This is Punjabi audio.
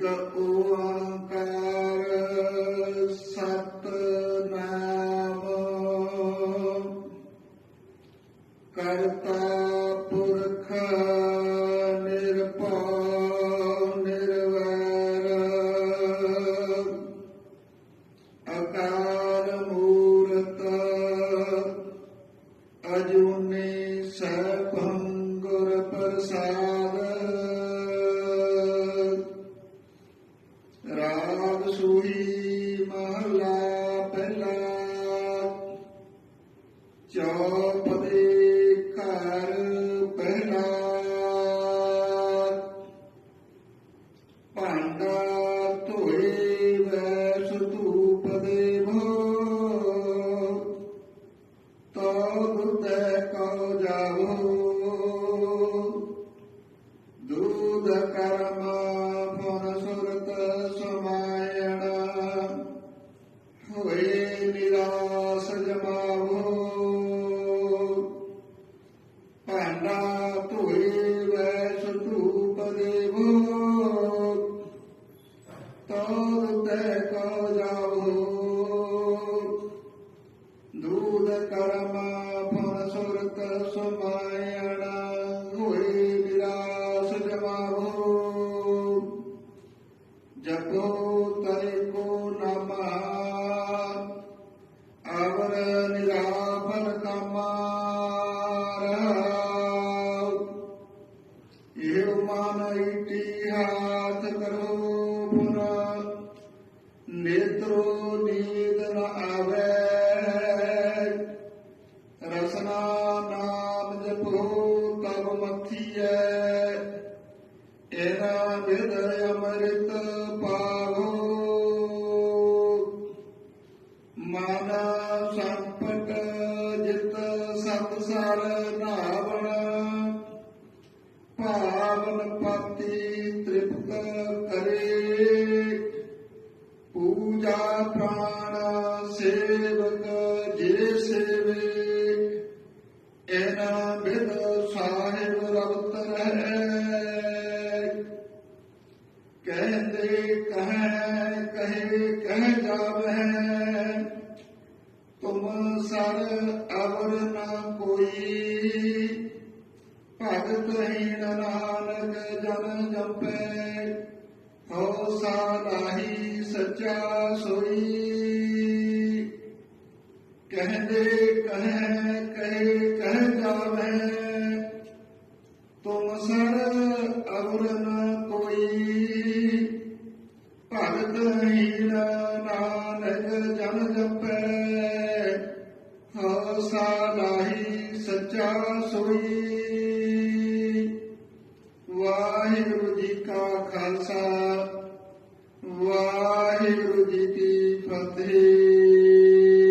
ਇੱਕ ਓੰਕਾਰ ਸਤਨਾਮ ਕਰਤਾ ਪੁਰਖ ਨਿਰਭਉ ਨਿਰਵੈਰ ਅਕਾਰ ਮੂਰਤ ਅਜੂਨੀ ਸੈਭੰ ਗੁਰ ਪ੍ਰਸਾਦ ਰਾਗ ਸੂਹੀ ਮਹਲਾ ਪਹਿਲਾ। ਚੌਪਦੇ ਘਰ ਪਹਿਲਾ। ਭਾਂਡਾ ਧੋਏ ਵੈਸ ਧੂਪ ਦੇਵੋ ਤੋ ਦੁਤੈ ਕਉ ਜਾਵੋ। ਦੂਧ ਕਰਮ ਕਰਮ ਫਨ ਸੁਰਤ ਸਮਾਇਣ ਰਸਨਾ ਨਾਮ ਜਪੋ ਤਬ ਮਥੀਐ। ਇਹਨਾ ਵਿਦ ਅੰਮ੍ਰਿਤ ਪਾਵੋ। ਮਨ ਸੰਪਟ ਜਿਤ ਸੰਸਾਰ ਨਾਵਣ ਭਾਵਨ ਪਤੀ ਤ੍ਰਿਪਤ ਕਰੇ। ਪੂਜਾ ਪ੍ਰਾਣ ਸੇਵਕ ਜੇ ਸੇਵੇ। ਇਹਨਾਂ ਬਿਦ ਸਾਹਿਬ ਰਵਤ ਰਹਿ ਕਹਿੰਦੇ ਕਹੈ ਕਹੇ ਕਹਿ ਜਾਵਹਿ ਤੁਮ ਸਰ ਅਵਰ ਨਾ ਕੋਈ ਭਗਤ ਹੀਣ ਨਾਨਕ ਜਨ ਜਪੈ ਹੋ ਸਾਲਾਹੀ ਸੱਚਾ ਸੋਈ ਕਹਿੰਦੇ ਕਹੈ ਕਹੇ ਕਹਿ ਜਾਵੈ ਤੁਮ ਸਰ ਅਵਰ ਨ ਕੋਈ ਭਗਤ ਹੀਣ ਨਾਨਕ ਜਨ ਜਪੈ। ਹੋ ਸਾਲਾਹੀ ਸੱਚਾ ਸੋਈ ਵਾਹਿਗੁਰੂ ਜੀ ਕਾ ਖਾਲਸਾ